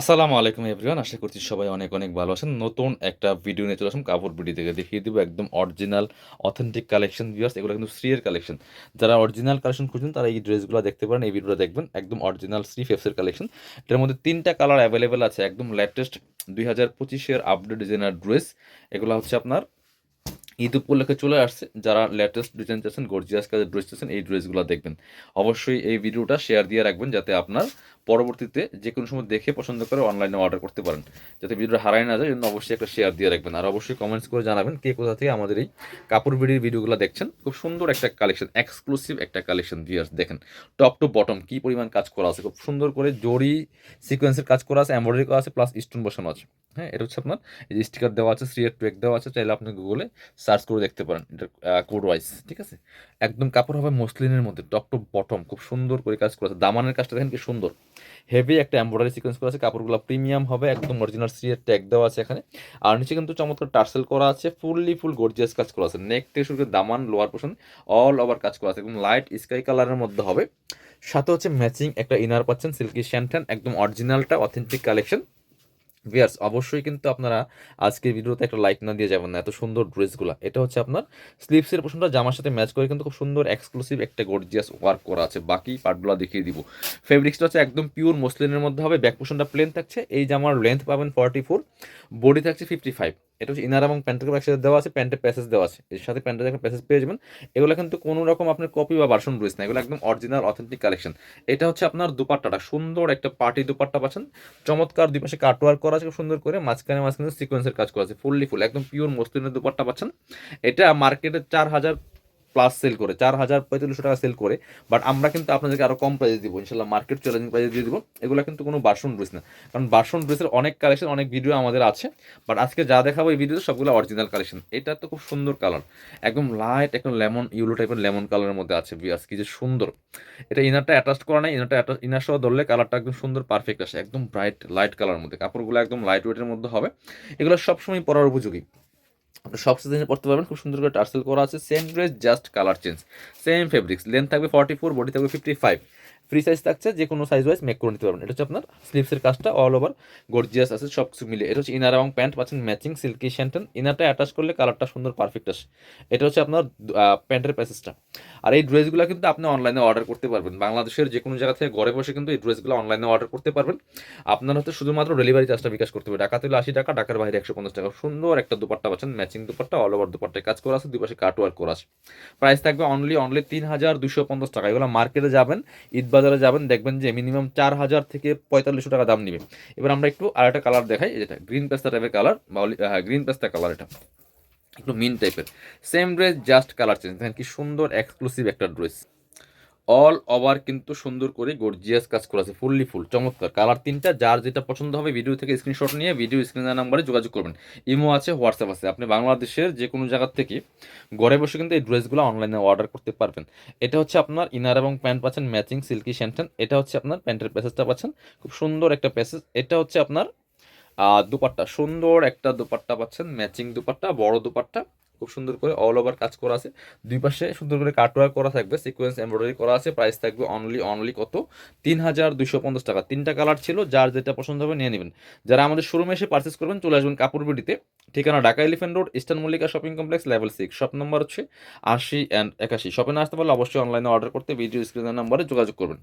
আসসালামু আলাইকুম এভরিওয়ান, আশা করছি সবাই অনেক অনেক ভালো আছেন। নতুন একটা ভিডিও নিয়ে চলে আসুন কাপড় ভিডিও থেকে। দেখিয়ে দেবো একদম অরিজিনাল অথেন্টিক কালেকশন ভিউয়ার্স এগুলো কিন্তু শ্রীয়ের কালেকশন যারা অরিজিনাল কালেকশন খুঁজছেন, তারা এই ড্রেসগুলো দেখতে পারেন, এই ভিডিওটা দেখবেন। একদম অরিজিনাল শ্রী ফেপসের কালেকশন এটার মধ্যে তিনটা কালার অ্যাভেলেবেল আছে, একদম লেটেস্ট দুই হাজার পঁচিশের আপডেট ডিজাইনার ড্রেস এগুলো হচ্ছে আপনার ঈদ উপলক্ষে চলে আসছে, যারা লেটেস্ট ডিজাইন চাচ্ছেন গর্জিয়াস কাজের ড্রেস চাচ্ছেন এই ড্রেসগুলো দেখবেন। অবশ্যই এই ভিডিওটা শেয়ার দিয়ে রাখবেন, যাতে আপনার পরবর্তীতে যে কোনো সময় দেখে পছন্দ করে অনলাইনে অর্ডার করতে পারেন। যাতে ভিডিওটা হারায় না যায় জন্য অবশ্যই একটা শেয়ার দিয়ে রাখবেন। আর অবশ্যই কমেন্টস করে জানাবেন কে কোথা থেকে আমাদের এই কাপড় বিড়ির ভিডিওগুলো দেখছেন। খুব সুন্দর একটা কালেকশন এক্সক্লুসিভ একটা কালেকশন ভিউয়ার্স দেখেন। টপ টু বটম কী পরিমাণ কাজ করা আছে, খুব সুন্দর করে জরি সিকোয়েন্সের কাজ করা আছে এমব্রয়ডারি করা আছে প্লাস স্টোন বসানো আছে। হ্যাঁ এটা হচ্ছে আপনার এই যে স্টিকার দেওয়া আছে সিএর ট্রেক দেওয়া আছে, চাইলে আপনি গুগলে সার্চ করে দেখতে পারেন এটা কোড ওয়াইজ ঠিক আছে? একদম কাপড় হবে মসলিনের মধ্যে টপ টু বটম খুব সুন্দর করে কাজ করা আছে। দামানের কাজটা দেখেন কি সুন্দর। হেভি একটা এমব্রয়ডারি সিকোয়েন্স করা আছে, কাপড়গুলো প্রিমিয়াম হবে, একদম অরিজিনাল সিএর ট্যাগ দেওয়া আছে এখানে। আর নিচে কিন্তু চমৎকার টার্সেল করা আছে ফুললি ফুল গর্জিয়াস কাজ করা আছে। নেক থেকে শুরু করে দামান লোয়ার পোর্শন অল ওভার কাজ করা আছে। একদম লাইট স্কাই কালারের মধ্যে হবে। সাথে হচ্ছে ম্যাচিং একটা ইনার পাচ্ছেন সিল্কি শ্যান্টান একদম অরিজিনালটা অথেন্টিক কালেকশন ভিয়ার্স অবশ্যই কিন্তু আপনারা আজকের ভিডিওতে একটা লাইক না দিয়ে যাবেন না, এত সুন্দর ড্রেসগুলো। এটা হচ্ছে আপনার স্লিপসের পোর্শনটা জামার সাথে ম্যাচ করে কিন্তু খুব সুন্দর এক্সক্লুসিভ একটা গর্জিয়াস ওয়ার্ক করা আছে। বাকি পার্টগুলো দেখিয়ে দিব। ফেব্রিক্সটা হচ্ছে একদম পিওর মসলিনের মধ্যে হবে ব্যাক পোর্শনটা প্লেন থাকছে। এই জামার লেন্থ পাবেন ফর্টি ফোর বডি থাকছে ফিফটি ফাইভ এটা হচ্ছে ইনার এবং প্যান্টের একসাথে দেওয়া আছে প্যান্টের প্যাসেজ দেওয়া আছে। এর সাথে প্যান্টের একটা প্যাসেজ পেয়ে যাবেন। এগুলো কিন্তু কোনো রকম আপনার কপি বা ভার্সন রয়েছে না এগুলো একদম অরিজিনাল অথেন্টিক কালেকশন এটা হচ্ছে আপনার দুপাট্টাটা। সুন্দর একটা পার্টি দুপাট্টা পাচ্ছেন। চমৎকার দুই পাশে কাটওয়ার করা আছে সুন্দর করে। মাঝখানে মাঝখানে সিকোয়েন্সের কাজ করা আছে। ফুললি ফুল একদম পিওর মসলিনের দুপাট্টা পাচ্ছেন। এটা মার্কেটে চার হাজার প্লাস সেল করে, চার হাজার পঁয়তাল্লিশশো টাকা সেল করে বাট আমরা কিন্তু আপনাদেরকে আরও কম প্রাইসে দিব, ইনশাল্লাহ মার্কেট চ্যালেঞ্জিং প্রাইসে দিয়ে দিব, এগুলো কিন্তু কোনো বাসন ড্রেস না। কারণ বাসন ড্রেসের অনেক কালেকশন অনেক ভিডিও আমাদের আছে বাট আজকে যা দেখাবো এই ভিডিওতে সবগুলো অরিজিনাল কালেকশন এটা তো খুব সুন্দর কালার একদম লাইট একদম লেমন ইউলো টাইপের লেমন কালারের মধ্যে আছে বিয়াস কি যে সুন্দর। এটা ইনারটা অ্যাটাচ করা নাই ইনারটা ইনার সহ ধরলে কালারটা একদম সুন্দর পারফেক্ট আসে, একদম ব্রাইট লাইট কালারের মধ্যে। কাপড়গুলো একদম লাইট ওয়েটের মধ্যে হবে। এগুলো সবসময় পরার উপযোগী। আপনি সব সিজনে পড়তে পারবেন। খুব সুন্দর করে টার্সেল করা আছে। Same dress just colour change same fabrics length থাকবে ফর্টি ফোর বডি থাকবে ফিফটি ফাইভ ফ্রি সাইজ থাকছে যে কোনো সাইজ ওয়াইজ মেক করে নিতে পারবেন। এটা হচ্ছে আপনার স্লিপসের কাজটা অল ওভার গর্জিয়াস আছে সব কিছু মিলে এটা হচ্ছে ইনার এবং প্যান্ট পাচ্ছেন ম্যাচিং সিল্কি শ্যান্টন ইনারটা অ্যাটাচ করলে কালারটা সুন্দর পারফেক্ট আসে। এটা হচ্ছে আপনার প্যান্টের প্যাসেজটা আর এই ড্রেসগুলো কিন্তু আপনি অনলাইনে অর্ডার করতে পারবেন। বাংলাদেশের যে কোনো জায়গা থেকে ঘরে বসে কিন্তু এই ড্রেসগুলো অনলাইনে অর্ডার করতে পারবেন। আপনার হচ্ছে শুধুমাত্র ডেলিভারি চার্জটা বিকাশ করতে হবে। ঢাকা তুলে আশি টাকা, ঢাকার বাইরে একশো পঞ্চাশ টাকা। সুন্দর একটা দুপাট্টা পাচ্ছেন ম্যাচিং দুপাট্টা অল ওভার দুপাট্টায় কাজ করা আছে দুই পাশে কাট ওয়ার্ক করা আছে। প্রাইস থাকবে অনলি অনলি তিন হাজার দুশো পঞ্চাশ টাকা। এগুলো মার্কেটে যাবেন ঈদ বাজারে যাবেন, দেখবেন যে মিনিমাম চার হাজার থেকে পঁয়তাল্লিশশো টাকা দাম নেবে। এবার আমরা একটু আর একটা কালার দেখাই যেটা গ্রিন পেস্তা টাইপের কালার বা গ্রিন পেস্তা কালার এটা। একটু মিন টাইপের same dress just colour change দেখেন কি সুন্দর এক্সক্লুসিভ একটা ড্রেস অল ওভার কিন্তু সুন্দর করে গর্জিয়াস কাজ করা আছে, ফুললি ফুল, চমৎকার। কালার তিনটা, যার যেটা পছন্দ হবে ভিডিও থেকে স্ক্রিনশট নিয়ে ভিডিও স্ক্রিনের নাম্বারে যোগাযোগ করবেন। ইমো আছে হোয়াটসঅ্যাপ আছে, আপনি বাংলাদেশের যে কোনো জায়গার থেকে ঘরে বসে কিন্তু এই ড্রেসগুলো অনলাইনে অর্ডার করতে পারবেন। এটা হচ্ছে আপনার ইনার এবং প্যান্ট পাচ্ছেন ম্যাচিং সিল্কি শ্যান্টেন এটা হচ্ছে আপনার প্যান্টের প্যাসেজটা পাচ্ছেন, খুব সুন্দর একটা প্যাসেজ এটা হচ্ছে আপনার দুপাট্টা, সুন্দর একটা দুপাট্টা পাচ্ছেন ম্যাচিং দুপাট্টা, বড় দুপাট্টা। খুব সুন্দর করে অল ওভার কাজ করা আছে। দুই পাশে সুন্দর করে কাটওয়ার্ক করা থাকবে সিকোয়েন্স এমব্রয়ডারি করা আছে প্রাইস থাকবে অনলি অনলি কত? তিন হাজার দুশো পঞ্চাশ টাকা। তিনটা কালার ছিল, যার যেটা পছন্দ হবে নিয়ে নেবেন। যারা আমাদের শোরুমে এসে পার্চেস করবেন, চলে আসবেন কাপড় বিডিতে। ঠিকানা Dhaka elephant road eastern Mallika shopping complex level six shop number হচ্ছে আশি অ্যান্ড একাশি। শপে না আসতে পারলে অবশ্যই অনলাইনে অর্ডার করতে ভিডিও স্ক্রিনের নাম্বারে যোগাযোগ করবেন।